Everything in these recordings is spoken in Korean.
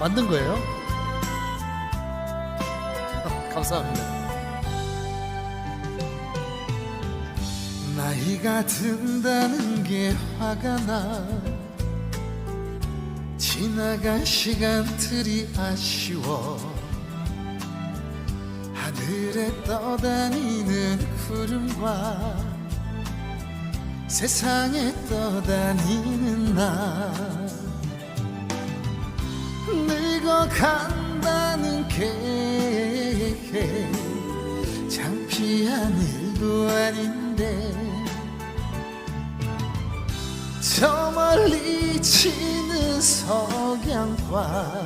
만든 거예요? 감사합니다. 나이가 든다는 게 화가 나 지나간 시간들이 아쉬워 하늘에 떠다니는 구름과 세상에 떠다니는 나 늙어간다는 게 창피한 일도 아닌데 저 멀리 치는 석양과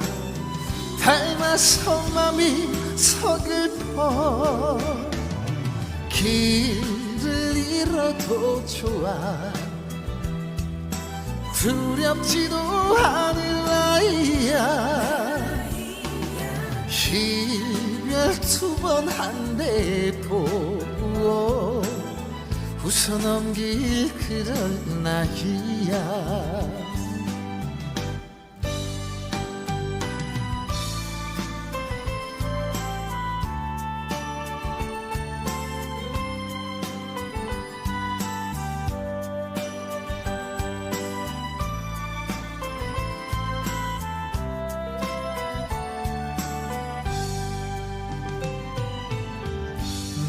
닮아서 맘이 서글퍼 길을 잃어도 좋아 두렵지도 않을 나이야 이별 두 번 한데도 웃어 넘길 그럴 나이야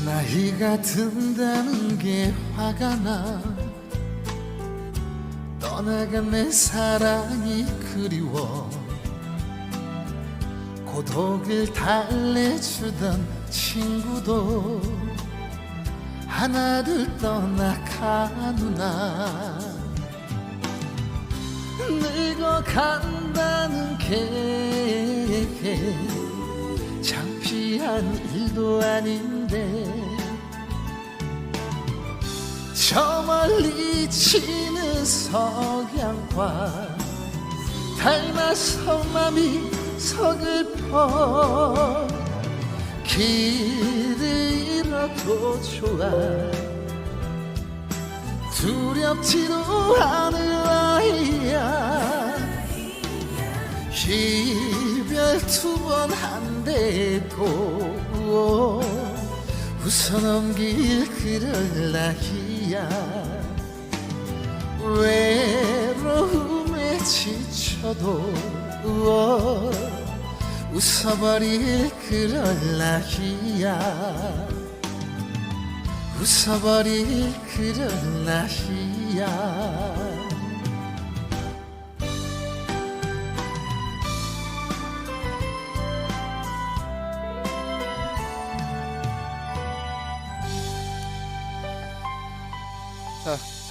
나이가 든다는 게 화가 나. 떠나간 내 사랑이 그리워. 고독을 달래주던 친구도 하나둘 떠나가누나. 늙어간다는 게 창피한 일도 아닌데 저 멀리 치는 석양과 닮아서 맘이 서글퍼 잃어도 좋아. 두렵지도 않을 나이야. 이별 두 번 한데도 웃어 넘길 그럴 나이야. 외로움에 지쳐도 웃어버릴 그럴 나이야. 웃어버릴 그럴 나이야 看